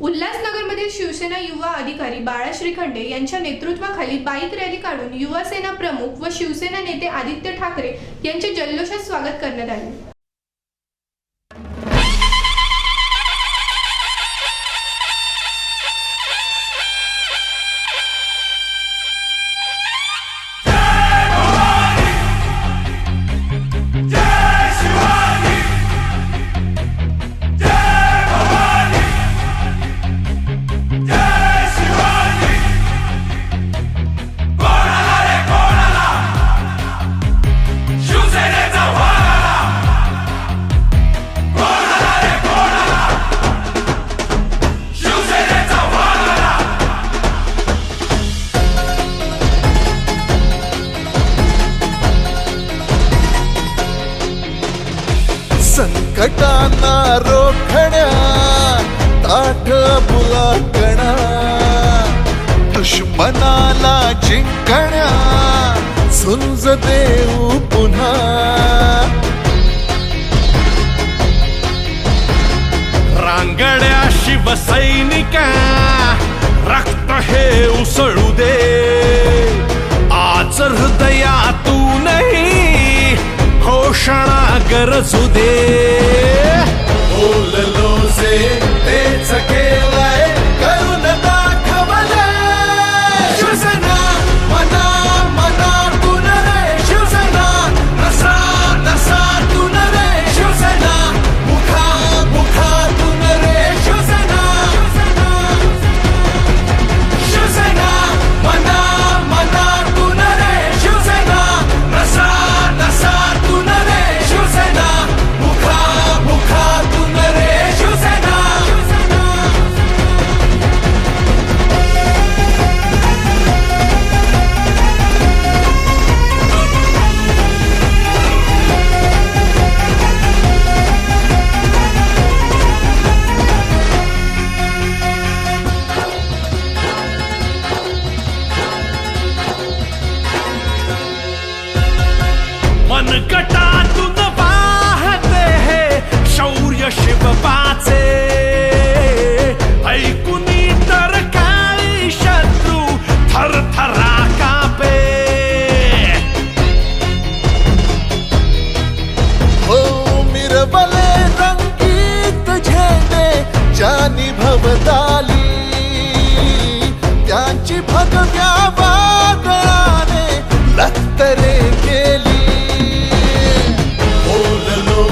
उल्हासनगरमधील शिवसेना युवा अधिकारी बाळा श्रीखंडे यांच्या नेतृत्वाखाली बाईक रॅली काढून युवासेना प्रमुख व शिवसेना नेते आदित्य ठाकरे यांचे जल्लोषात स्वागत करण्यात आले. संकटांना रोखण्या ताठ बुलाकणा दुश्मनाला जिंकण्या झुंज देऊ पुन्हा. रांगड्या शिवसैनिका रक्त हे उसळू दे. आज हृदयातूनही घोषणा गरजू दे. तेच केलंय मनगटातून वाहते हे शौर्य शिवबाचे ऐकुनी तर काळी शत्रू थरथरा कापे. हो मिरवले रंगीत झेंडे जानी भवताली. त्यांची भगव्या वादळाने लत्तरे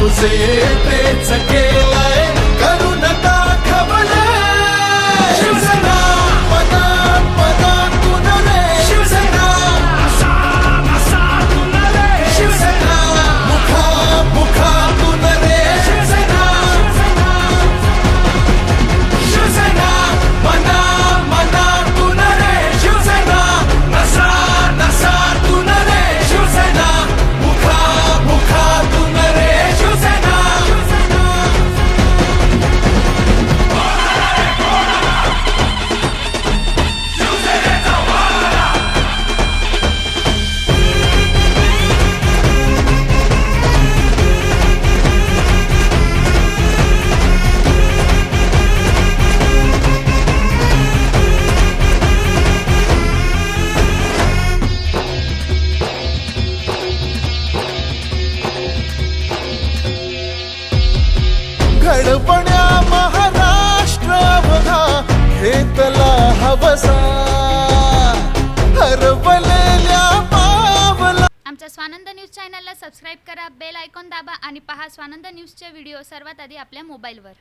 Русити ця кила घडपण्या महाराष्ट्र बघा घेतला हवसा. हरवलेल्या पावला आमच्या स्वानंद न्यूज चॅनलला सबस्क्राईब करा बेल आयकॉन दाबा आणि पहा स्वानंद न्यूजचे व्हिडिओ सर्वात आधी आपल्या मोबाईलवर.